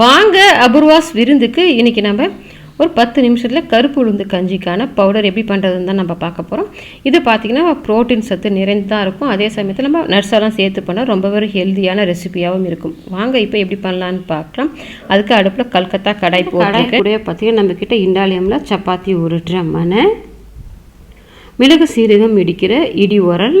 வாங்க அபூர்வாஸ் விருந்துக்கு இன்றைக்கி நம்ம ஒரு பத்து நிமிஷத்தில் கருப்பு உளுந்து கஞ்சிக்கான பவுடர் எப்படி பண்ணுறதுன்னு தான் நம்ம பார்க்க போகிறோம் இது பார்த்திங்கன்னா ப்ரோட்டீன் சத்து நிறைந்து தான் இருக்கும். அதே சமயத்தில் நம்ம நட்ஸெல்லாம் சேர்த்து பண்ணால் ரொம்பவே ஹெல்த்தியான ரெசிபியாகவும் இருக்கும். வாங்க இப்போ எப்படி பண்ணலான்னு பார்க்கலாம். அதுக்கு அடுப்பில் கல்கத்தா கடாய் கடாய் போட்டு கூட பார்த்தீங்கன்னா நம்மக்கிட்ட இண்டாலியமில் சப்பாத்தி உருட்டுற மனை மிளகு சீரகம் இடிக்கிற இடி உரல்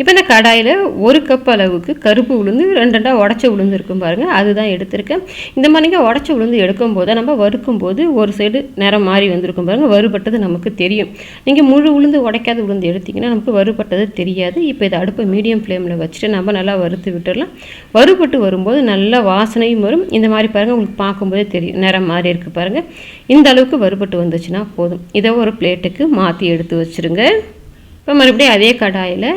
இப்போ இந்த கடாயில் ஒரு கப் அளவுக்கு கருப்பு உளுந்து ரெண்டு ரெண்டாக உடச்ச உளுந்து இருக்கும் பாருங்கள் அதுதான் எடுத்திருக்கேன். இந்த மாதிரிங்க உடச்ச உளுந்து எடுக்கும் போது நம்ம வறுக்கும் போது ஒரு சைடு நிறம் மாறி வந்திருக்கும் பாருங்கள் வறுபட்டது நமக்கு தெரியும். நீங்கள் முழு உளுந்து உடைக்காத உளுந்து எடுத்திங்கன்னா நமக்கு வறுபட்டது தெரியாது. இப்போ இதை அடுப்பை மீடியம் ஃப்ளேமில் வச்சுட்டு நம்ம நல்லா வறுத்து விட்டுடலாம். வறுபட்டு வரும்போது நல்ல வாசனையும் வரும். இந்த மாதிரி பாருங்கள் உங்களுக்கு பார்க்கும்போதே தெரியும். நிறம் மாறி இருக்குது பாருங்கள் இந்த அளவுக்கு வறுபட்டு வந்துச்சுன்னா போதும். இதை ஒரு பிளேட்டுக்கு மாற்றி எடுத்து வச்சுருங்க. இப்போ மறுபடியும் அதே கடாயில்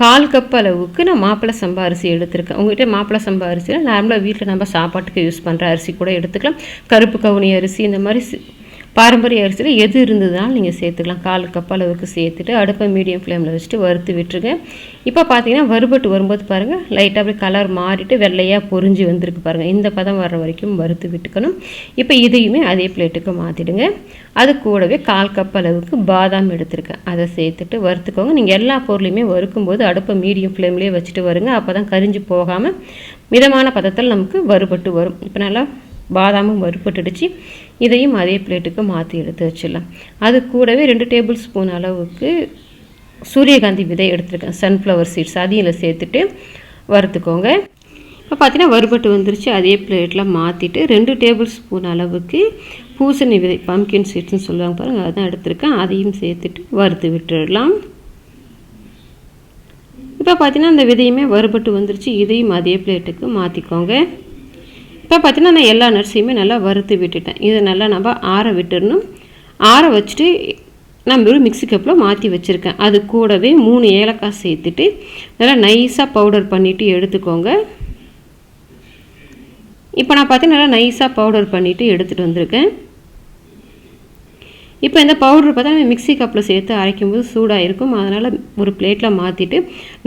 கால் கப் அளவுக்கு நான் மாப்பிள்ளை சம்பா அரிசி எடுத்திருக்கேன். உங்கள்கிட்ட மாப்பிள்ளை சம்பா அரிசியில் நார்மலாக வீட்டில் நம்ம சாப்பாட்டுக்கு யூஸ் பண்ணுற அரிசி கூட எடுத்துக்கலாம். கருப்பு கவுனி அரிசி இந்த மாதிரி பாரம்பரிய அரிசியில் எது இருந்ததுனாலும் நீங்கள் சேர்த்துக்கலாம். கால் கப் அளவுக்கு சேர்த்துட்டு அடுப்பை மீடியம் ஃப்ளேமில் வச்சுட்டு வறுத்து விட்டுருங்க. இப்போ பார்த்தீங்கன்னா வறுபட்டு வரும்போது பாருங்கள் லைட்டாக அப்படியே கலர் மாறிட்டு வெள்ளையாக பொரிஞ்சு வந்திருக்கு பாருங்கள் இந்த பதம் வர்ற வரைக்கும் வறுத்து விட்டுக்கணும். இப்போ இதையுமே அதே பிளேட்டுக்கு மாற்றிடுங்க அது கூடவே கால் கப் அளவுக்கு பாதாம் எடுத்திருக்கேன். அதை சேர்த்துட்டு வறுத்துக்கோங்க. நீங்கள் எல்லா பொருளையுமே வறுக்கும்போது அடுப்பை மீடியம் ஃப்ளேம்லேயே வச்சுட்டு வருங்க. அப்போ தான் கரிஞ்சு போகாமல் மிதமான பதத்தில் நமக்கு வறுபட்டு வரும். இப்போ நல்லா பாதாமும் வறுப்பட்டுடுச்சு இதையும் அதே பிளேட்டுக்கு மாற்றி எடுத்து வச்சிடலாம். அது கூடவே ரெண்டு டேபிள் ஸ்பூன் அளவுக்கு சூரியகாந்தி விதை எடுத்துருக்கேன். சன்ஃப்ளவர் சீட்ஸ் அதையும் இதில் சேர்த்துட்டு வறுத்துக்கோங்க. இப்போ பார்த்தீங்கன்னா வறுபட்டு வந்துருச்சு. அதே பிளேட்டில் மாற்றிட்டு ரெண்டு டேபிள் ஸ்பூன் அளவுக்கு பூசணி விதை பம்கின் சீட்ஸ்னு சொல்லுவாங்க பாருங்கள் அதான் எடுத்திருக்கேன். அதையும் சேர்த்துட்டு வறுத்து விட்டுடலாம். இப்போ பார்த்தீங்கன்னா அந்த விதையுமே வறுபட்டு வந்துருச்சு. இதையும் அதே பிளேட்டுக்கு மாற்றிக்கோங்க இப்போ பார்த்தீங்கன்னா நான் எல்லா நட்ஸையுமே நல்லா வறுத்து விட்டுட்டேன். இதை நல்லா நம்ம ஆற விட்டுடணும் ஆற வச்சுட்டு நான் வெறும் மிக்ஸி கப்பில் மாற்றி வச்சுருக்கேன். அது கூடவே மூணு ஏலக்காய் சேர்த்துட்டு நல்லா நைஸாக பவுடர் பண்ணிவிட்டு எடுத்துக்கோங்க. இப்போ நான் பார்த்தீங்கன்னா நல்லா நைஸாக பவுடர் பண்ணிவிட்டு எடுத்துகிட்டு வந்திருக்கேன். இப்போ இந்த பவுடர் பார்த்தா நம்ம மிக்சி கப்பில் சேர்த்து அரைக்கும்போது சூடாக இருக்கும் அதனால் ஒரு பிளேட்டில் மாற்றிட்டு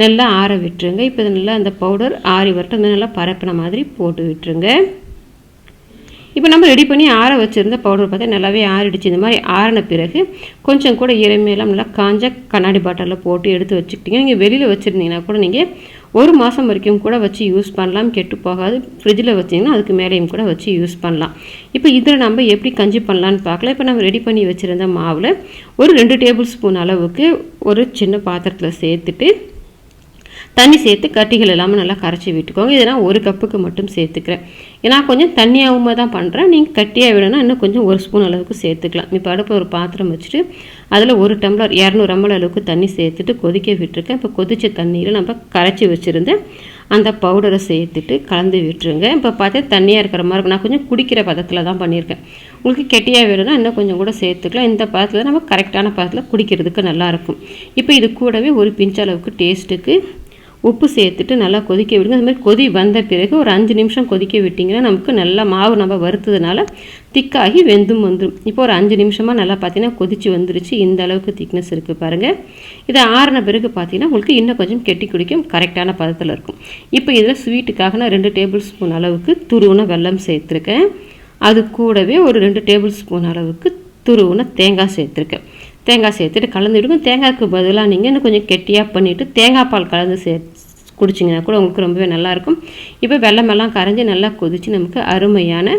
நல்லா ஆற விட்டுருங்க. இப்போ நல்லா அந்த பவுடர் ஆறி வரட்டும். இந்த நல்லா பரப்பின மாதிரி போட்டு விட்டுருங்க. இப்போ நம்ம ரெடி பண்ணி ஆற வச்சுருந்த பவுடர் பார்த்தா நல்லாவே ஆறிடுச்சு. இந்த மாதிரி ஆறின பிறகு கொஞ்சம் கூட இறமையெல்லாம் நல்லா காஞ்ச கண்ணாடி பாட்டிலில் போட்டு எடுத்து வச்சுக்கிட்டீங்க. நீங்கள் வெளியில் வச்சுருந்தீங்கன்னா கூட நீங்கள் ஒரு மாதம் வரைக்கும் கூட வச்சு யூஸ் பண்ணலாம். கெட்டு போகாது. ஃப்ரிட்ஜில் வச்சிங்கன்னா அதுக்கு மேலேயும் கூட வச்சு யூஸ் பண்ணலாம். இப்போ இதில் நம்ம எப்படி கஞ்சி பண்ணலான்னு பார்க்கலாம். இப்போ நம்ம ரெடி பண்ணி வச்சுருந்த மாவில் ஒரு ரெண்டு டேபிள் ஸ்பூன் அளவுக்கு ஒரு சின்ன பாத்திரத்தில் சேர்த்துட்டு தண்ணி சேர்த்து கட்டிகள் எல்லாமே நல்லா கரைச்சி விட்டுக்கோங்க. இதை நான் ஒரு கப்புக்கு மட்டும் சேர்த்துக்கிறேன். ஏன்னா கொஞ்சம் தண்ணியாகவும் தான் பண்ணுறேன் நீங்கள் கட்டியாக விடணும் இன்னும் கொஞ்சம் ஒரு ஸ்பூன் அளவுக்கு சேர்த்துக்கலாம். இப்போ அடுப்பு ஒரு பாத்திரம் வச்சுட்டு அதில் ஒரு டம்ளர் இரநூறு அம்பல் அளவுக்கு தண்ணி சேர்த்துட்டு கொதிக்க விட்டுருக்கேன். இப்போ கொதிச்ச தண்ணியில் நம்ம கரைச்சி வச்சுருந்தேன் அந்த பவுடரை சேர்த்துட்டு கலந்து விட்டுருங்க. இப்போ பார்த்தா தண்ணியாக இருக்கிற மாதிரி இருக்கும் நான் கொஞ்சம் குடிக்கிற பதத்தில் தான் பண்ணியிருக்கேன் உங்களுக்கு கெட்டியாக வேணும்னா இன்னும் கொஞ்சம் கூட சேர்த்துக்கலாம். இந்த பதத்தில் நம்ம கரெக்டான பதத்தில் குடிக்கிறதுக்கு நல்லாயிருக்கும் இப்போ இது கூடவே ஒரு பிஞ்ச் அளவுக்கு டேஸ்ட்டுக்கு உப்பு சேர்த்துட்டு நல்லா கொதிக்க விடுங்க. அது மாதிரி கொதி வந்த பிறகு ஒரு அஞ்சு நிமிஷம் கொதிக்க விட்டிங்கன்னா நமக்கு நல்லா மாவு நம்ம வறுத்ததுனால திக்காகி வெந்தும் வந்துடும் இப்போ ஒரு அஞ்சு நிமிஷமாக நல்லா பார்த்தீங்கன்னா கொதிச்சு வந்துருச்சு. இந்த அளவுக்கு திக்னஸ் இருக்குது பாருங்கள் இதை ஆறின பிறகு பார்த்தீங்கன்னா உங்களுக்கு இன்னும் கொஞ்சம் கெட்டி குடிக்கும். கரெக்டான பதத்தில் இருக்கும். இப்போ இதில் ஸ்வீட்டுக்காக நான் ரெண்டு டேபிள் ஸ்பூன் அளவுக்கு துருவுன வெல்லம் சேர்த்துருக்கேன். அது கூடவே ஒரு ரெண்டு டேபிள் ஸ்பூன் அளவுக்கு துருவுன தேங்காய் சேர்த்துருக்கேன். தேங்காய் சேர்த்துட்டு கலந்து விடுங்க. தேங்காய்க்கு பதிலாக நீங்கள் இன்னும் கொஞ்சம் கெட்டியாக பண்ணிவிட்டு தேங்காய் பால் கலந்து சே குடிச்சிங்கன்னா கூட உங்களுக்கு ரொம்பவே நல்லாயிருக்கும் இப்போ வெள்ளமெல்லாம் கரைஞ்சி நல்லா கொதித்து நமக்கு அருமையான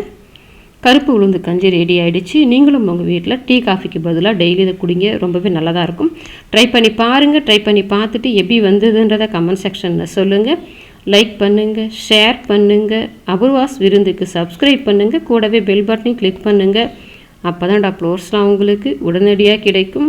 கருப்பு உளுந்து கஞ்சி ரெடி ஆகிடுச்சு நீங்களும் உங்கள் வீட்டில் டீ காஃபிக்கு பதிலாக டெய்லி இதை குடிங்க. ரொம்பவே நல்லதாக இருக்கும். ட்ரை பண்ணி பாருங்கள் ட்ரை பண்ணி பார்த்துட்டு எப்படி வந்ததுன்றதை கமெண்ட் செக்ஷனில் சொல்லுங்கள் லைக் பண்ணுங்கள் ஷேர் பண்ணுங்கள் அபூர்வாஸ் விருந்துக்கு சப்ஸ்கிரைப் பண்ணுங்கள் கூடவே பெல் பட்டனையும் கிளிக் பண்ணுங்கள் அப்போ தான் அப்லோட்ஸ்லாம் உங்களுக்கு உடனடியாக கிடைக்கும்.